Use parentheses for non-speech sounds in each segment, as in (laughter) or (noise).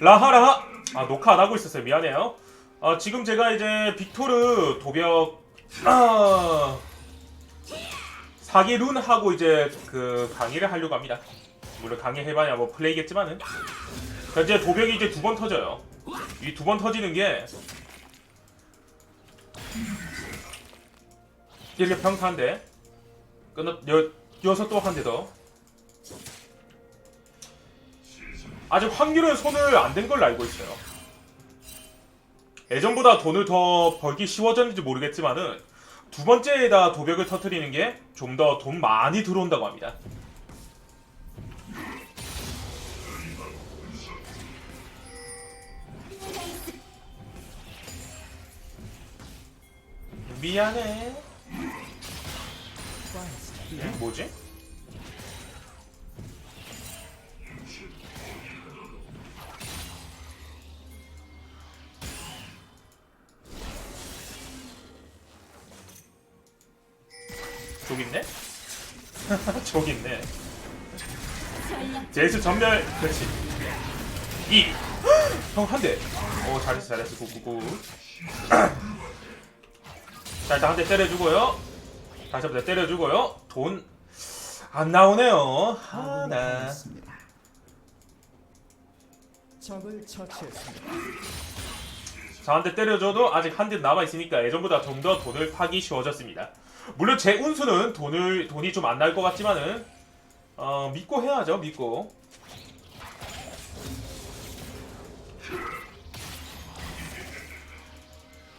라하 라하. 아 녹화 안 하고 있었어요. 미안해요. 아 지금 제가 이제 빅토르 도벽 아 사기 룬 하고 이제 그 강의를 하려고 합니다. 물론 강의 해봐야 뭐 플레이겠지만은. 현재 도벽이 이제 두 번 터져요. 이 두 번 터지는 게 이렇게 평타인데 끊어 여 여섯 또 한 대 더. 아직 확률은 손을 안 댄 걸로 알고 있어요. 예전보다 돈을 더 벌기 쉬워졌는지 모르겠지만은 두 번째에다 도벽을 터트리는 게 좀 더 돈 많이 들어온다고 합니다. 미안해. 응? 뭐지? 저기 있네? (laughs) 저기 있네. 제이스 전멸, 그렇지. 이. (gasps) 형한 대. 오 잘했어 잘했어 굿굿굿. (clears throat) 자 일단 한 대 때려주고요. 다시 한번 때려주고요. 돈 안 나오네요. 하나. 적을 처치했습니다. 저한테 때려줘도 아직 한 대 남아 있으니까 예전보다 좀 더 돈을 파기 쉬워졌습니다. 물론 제 운수는 돈을 돈이 좀 안 날 것 같지만은 어, 믿고 해야죠. 믿고.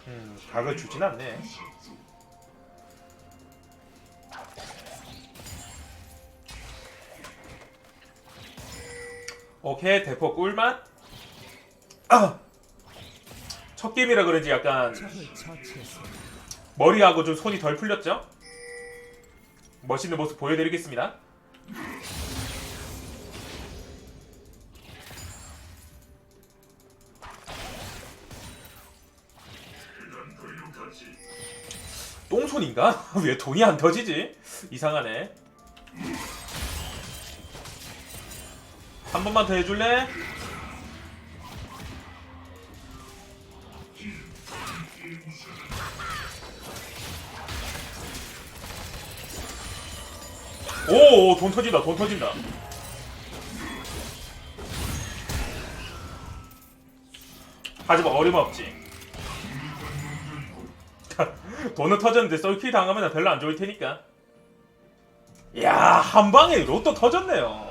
음, 각을 주진 않네. 오케이 대포 꿀맛. 아! 첫 게임이라 그런지 약간. 머리하고 좀 손이 덜 풀렸죠? 멋있는 모습 보여드리겠습니다. 똥손인가? (laughs) 왜 돈이 안 터지지? 이상하네. 한 번만 더 해줄래? 오, 돈 터진다, 돈 터진다. 하지만 어림없지. (laughs) 돈은 터졌는데 썰킬 당하면 별로 안 좋을 테니까. 야, 한 방에 로또 터졌네요.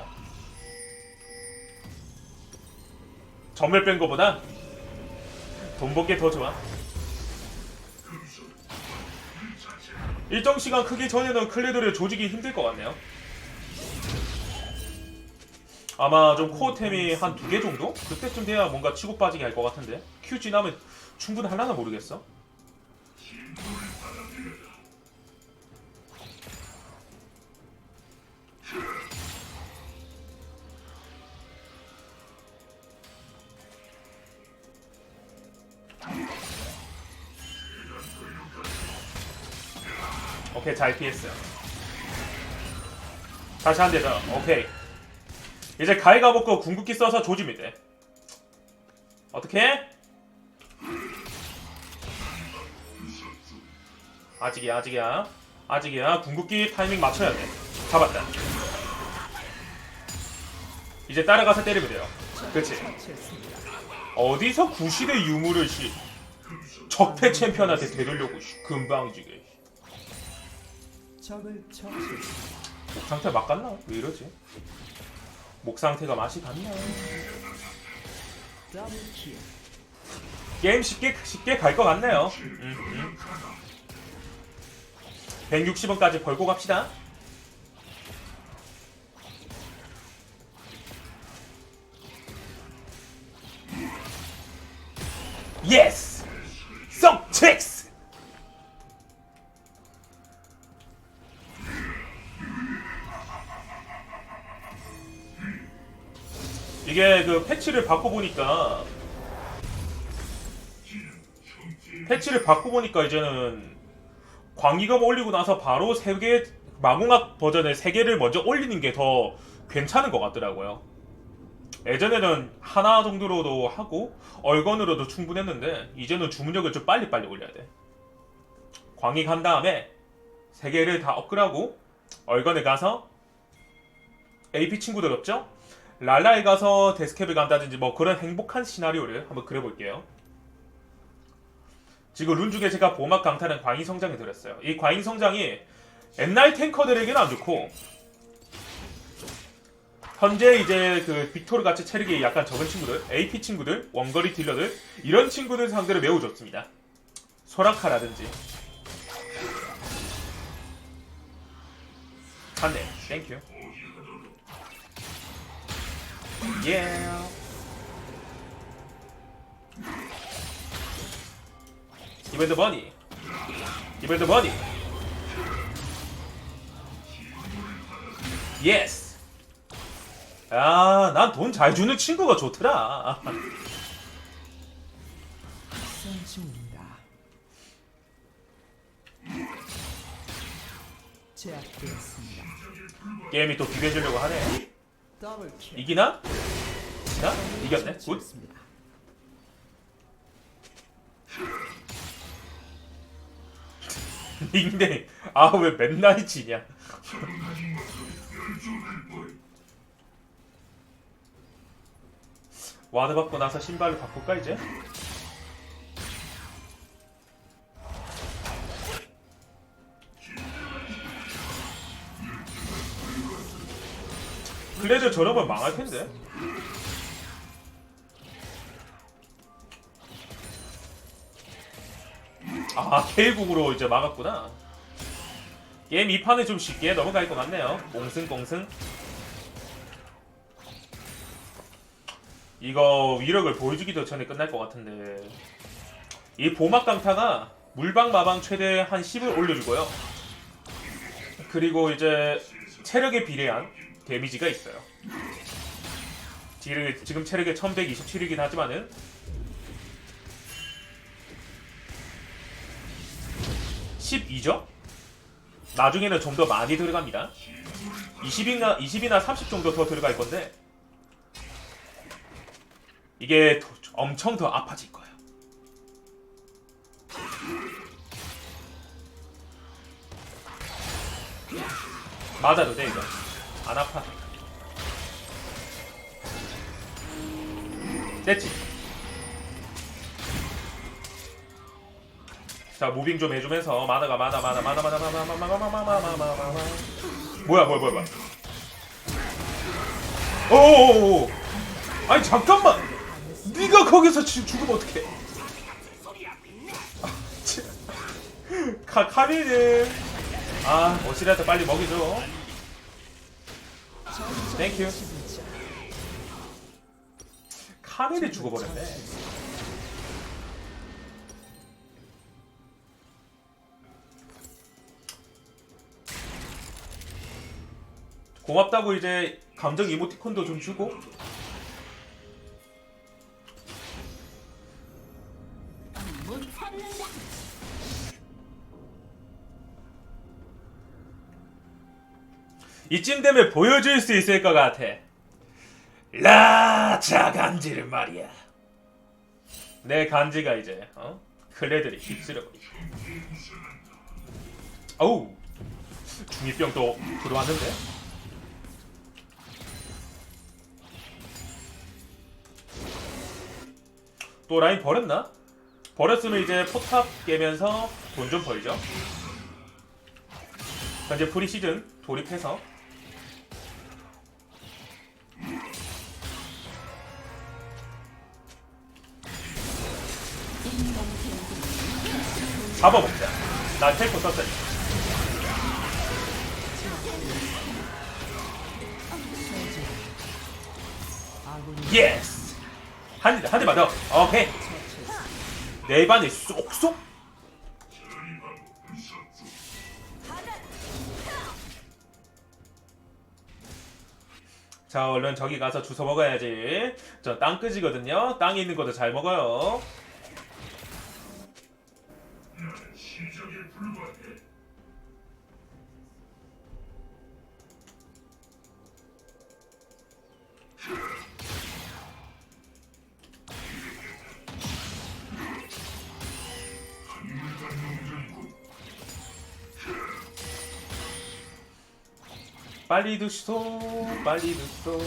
전멸 뺀 거보다 돈번게더 좋아. 일정 시간 크기 전에는 클레드를 조지기 힘들 것 같네요. 아마 좀 코어템이 한 두 개 정도? 그때쯤 돼야 뭔가 치고 빠지게 할 것 같은데 큐 지나면 충분할라나 모르겠어. 오케이 잘 피했어요. 다시 한대 더. 오케이. 이제 가위가 먹고 궁극기 써서 조지면 돼. 어떻게? 아직이야 아직이야 아직이야 궁극기 타이밍 맞춰야 돼. 잡았다. 이제 따라가서 때리면 돼요. 처치했습니다. 어디서 구시대 유물을 씨 적폐 챔피언한테 되돌려고 씨 금방지게. 적을 처치했습니다. 목 상태 막 갔나? 왜 이러지? 목 상태가 맛이 갔나? 더블 킬. 게임 쉽게 쉽게 갈 것 같네요. 음, 음. 160원까지 벌고 갑시다. 예스! 석책스! 이게 그 패치를 바꿔보니까 패치를 바꿔보니까 이제는 광기검 올리고 나서 바로 세개 마궁학 버전의 세 개를 먼저 올리는 게 더 괜찮은 것 같더라고요. 예전에는 하나 정도로도 하고 얼건으로도 충분했는데 이제는 주문력을 좀 빨리빨리 올려야 돼. 광희 간 다음에 세 개를 다 업글하고 얼건에 가서 AP 친구들 없죠? 랄라에 가서 데스캡을 간다든지 뭐 그런 행복한 시나리오를 한번 그려볼게요. 지금 룬 중에 제가 보막 강타는 광희 성장이 들었어요. 이 광희 성장이 옛날 탱커들에게는 안 좋고 현재 이제 그 빅토르 같이 체력이 약간 적은 친구들, AP 친구들, 원거리 딜러들 이런 친구들 상대로 매우 좋습니다. 소라카라든지 한대 땡큐 예 이번도 버니 이번도 버니 예스 아 난 돈 잘 주는 친구가 좋더라 학생 중입니다. 제압되었습니다. 게임이 또 비벼주려고 하네. 이기나? 이기나? 이겼네 굿. (laughs) 닉네임 아 왜 맨날 지냐 와드 받고 나서 신발을 바꿀까 이제? 그래도 저러면 망할 텐데. 아 K국으로 이제 막았구나. 게임 2판은 좀 쉽게 넘어갈 것 같네요. 꽁승꽁승. 이거 위력을 보여주기도 전에 끝날 것 같은데. 이 보막 강타가 물방 마방 최대 한 10을 올려주고요. 그리고 이제 체력에 비례한 데미지가 있어요 지금 지금 체력이 1127이긴 하지만은 12죠? 나중에는 좀 더 많이 들어갑니다. 20이나 20이나 30 정도 더 들어갈 건데 이게 더- 엄청 더 아파질 거예요. 맞아도 돼 이거 안 아파. 됐지? 자 무빙 좀 해주면서 마나가 마나 마나 마나 마나 마나 마나 마나 마나 마나 마나 뭐야 뭐야 뭐야 뭐야 오오오 아니 잠깐만 네가 거기서 지- 죽으면 어떡해 아, 카리님 아 어시라도 빨리 먹이죠 땡큐 카밀이 죽어버렸네. 고맙다고 이제 감정 이모티콘도 좀 주고 이쯤 되면 보여줄 수 있을 것 같아. 라자 간지를 말이야. 내 간지가 이제 어? 클레들이 휩쓸어 버리. 어우 중이병 또 들어왔는데. 또 라인 버렸나? 버렸으면 이제 포탑 깨면서 돈 좀 벌죠. 현재 프리시즌 돌입해서 잡아먹자. 나 썼으니. 아군이 예스. 한 대, 한 대만 더. 오케이. 내 반에 쏙쏙. 자, 얼른 저기 가서 주워 먹어야지. 저 땅 끄지거든요. 땅에 있는 것도 잘 먹어요. 기적에 불과해. 빨리 드시소 빨리 드소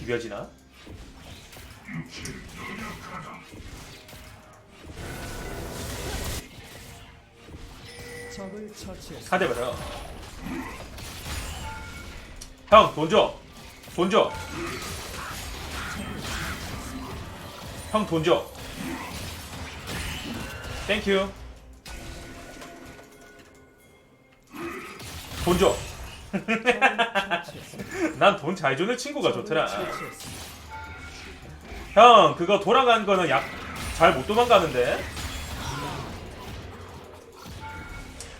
비벼지나? 적을 처치했습니다. 사대버려 형돈 줘! 돈 줘! 형 돈 줘! 땡큐 돈 줘! (laughs) 난 돈 잘 주는 친구가 좋더라 처치했습니다. 형 그거 돌아간 거는 약 잘 못 도망가는데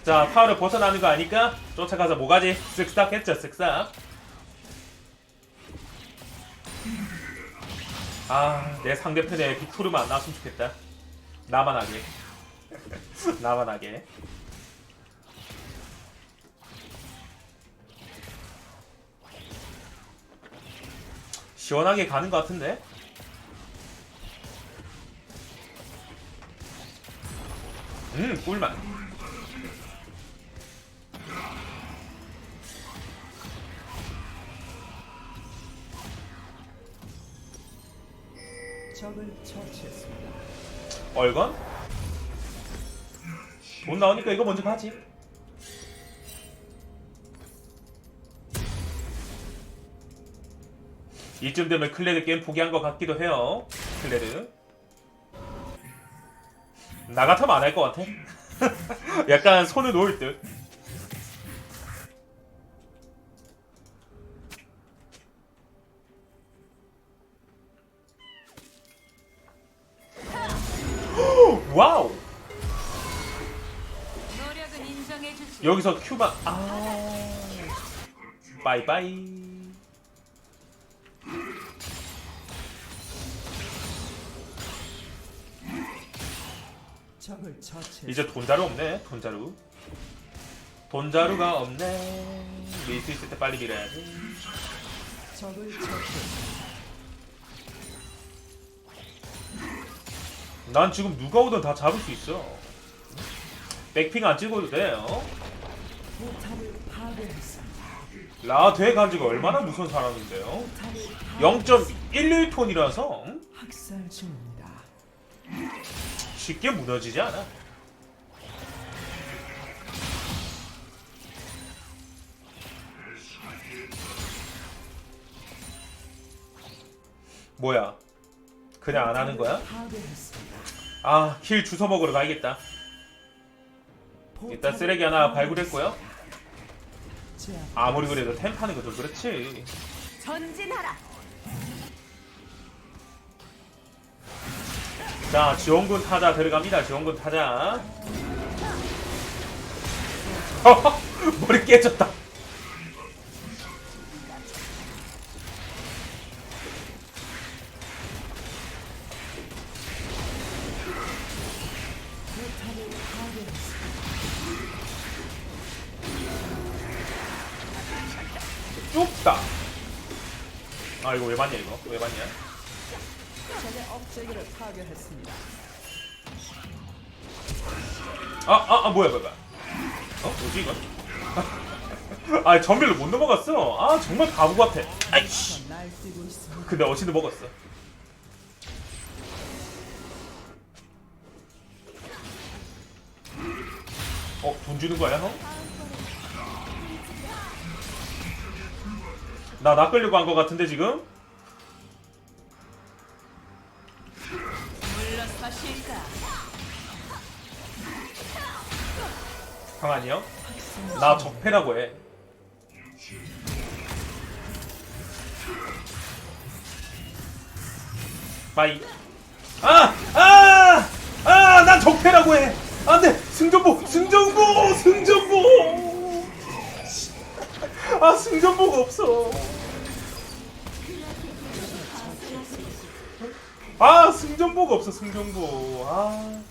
자 파워를 벗어나는 거 아니까 쫓아가서 뭐가지? 쓱싹 했죠 쓱싹. 아내 상대편에 빅토르만 안 나왔으면 좋겠다. 나만 하게. (laughs) 나만 하게. 시원하게 가는 것 같은데? 음 꿀맛 적을 처치했습니다. 얼건? 돈 나오니까 이거 먼저 가지 이쯤 되면 클레드 게임 포기한 것 같기도 해요 클레드 나 같으면 안 할 것 같아 (laughs) 약간 손을 놓을 듯 와우. 노력은. 여기서 큐바. 아. 적을 처치했습니다. 이제 돈자루 없네 돈자루. 돈자루가 없네. 밀수 있을 때 빨리 밀어야지. 적을 처치 난 지금 누가 오든 다 잡을 수 있어 백핑 안 찍어도 돼요 포탑을 파괴했습니다. 라데 간지가 얼마나 무서운 사람인데요 포탑을 파괴- 0.11톤이라서 학살 중입니다. 쉽게 무너지지 않아 뭐야 그냥 안 하는 거야? 아, 킬 주워 먹으러 가야겠다. 일단 쓰레기 하나 발굴했고요. 아무리 그래도 템 파는 것도 그렇지. 전진하라. 자, 지원군 타자 들어갑니다. 지원군 타자. 머리 깨졌다. 아, 이거 왜 맞냐, 이거? 왜 맞냐? 적의 업체기를 파괴했습니다. 아, 아, 아, 뭐야, 뭐야, 뭐야. 어? 뭐지, 이건? (laughs) 아, 전멸을 못 넘어갔어. 아, 정말 바보 같아. 아이씨. 근데 어시도 먹었어. 어, 돈 주는 거야, 형? 나 낚으려고 한거 같은데, 지금? 물러서실까? 형 아니요? 나 적폐라고 해. 빠이. 아! 아! 아! 난 적폐라고 해! 안 돼! 승전보! 승전보! 승전보! 아, 승전보가 없어. 아, 승전보가 없어, 승전보. 아.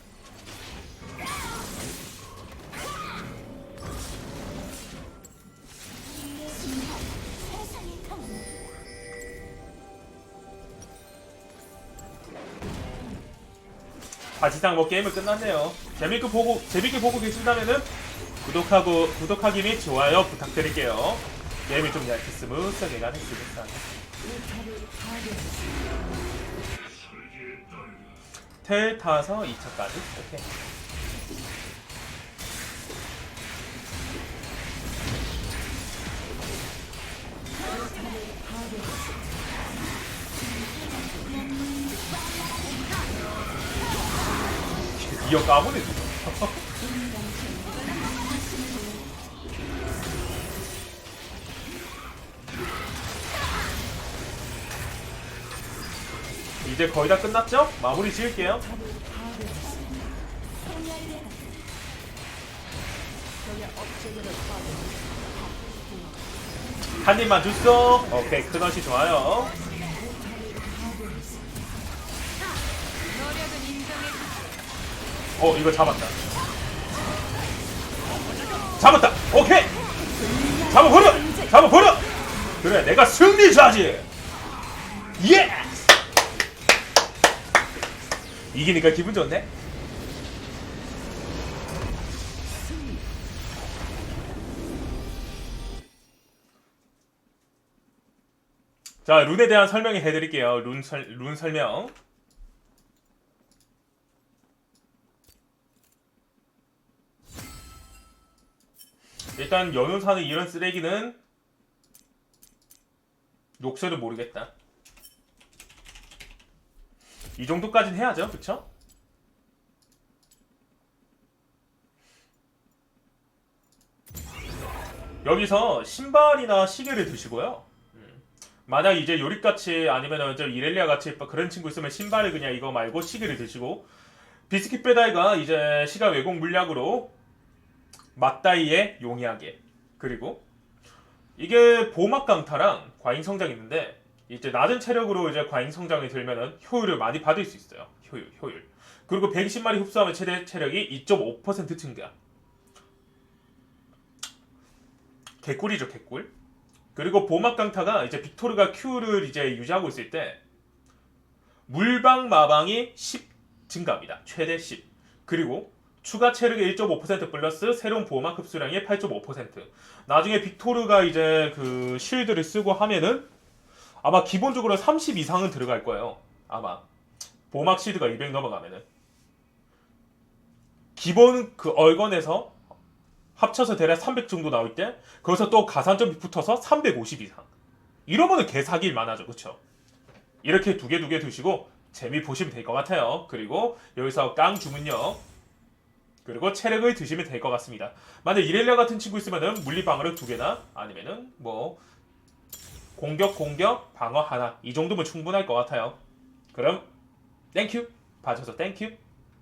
사실상 뭐 게임은 끝났네요. 재밌게 보고 재밌게 보고 계신다면은 구독하고 구독하기 및 좋아요 부탁드릴게요. 게임이 좀 얇게 스무스하게 가는 파괴했습니다. 텔 타서 2차까지 오케이. 이어 까보네 (laughs) 이제 거의 다 끝났죠? 마무리 지을게요. 한 입만 줬어. 오케이, 크넛이 좋아요. 어, 이거 잡았다. 잡았다. 오케이. 잡아버려. 잡아버려. 그래, 내가 승리자지. 예. 이기니까 기분 좋네. 자, 룬에 대한 설명해 드릴게요. 룬, 설, 룬 설명. 일단 연운사는 이런 쓰레기는 욕설을 모르겠다. 이 정도까지는 해야죠, 그쵸? 여기서 신발이나 시계를 드시고요. 음. 만약 이제 요리같이 아니면 좀 이렐리아 같이 그런 친구 있으면 신발을 그냥 이거 말고 시계를 드시고 비스킷 배달과 이제 시간 왜곡 물약으로 맞다이의 용이하게 그리고 이게 보막 강타랑 과잉 성장이 있는데 이제 낮은 체력으로 이제 과잉 성장이 들면은 효율을 많이 받을 수 있어요. 효율, 효율. 그리고 120마리 흡수하면 최대 체력이 2.5% 증가. 개꿀이죠, 개꿀. 그리고 보막 강타가 이제 빅토르가 Q를 이제 유지하고 있을 때 물방 마방이 10 증가합니다. 최대 10. 그리고 추가 체력의 1.5% 플러스 새로운 보호막 흡수량의 8.5%. 나중에 빅토르가 이제 그 쉴드를 쓰고 하면은 아마 기본적으로 30 이상은 들어갈 거예요. 아마 보호막 쉴드가 200 넘어가면은 기본 그 얼건에서 합쳐서 대략 300 정도 나올 때 거기서 또 가산점이 붙어서 350 이상. 이러면은 개사기일 만하죠, 그렇죠? 이렇게 두 개 두 개 두시고 재미 보시면 될 것 같아요. 그리고 여기서 깡 주문력 그리고 체력을 드시면 될 것 같습니다. 만약 이렐리아 같은 친구 있으면은 물리 방어력 두 개나 아니면은 뭐 공격 공격 방어 하나. 이 정도면 충분할 것 같아요. 그럼 땡큐 봐줘서 땡큐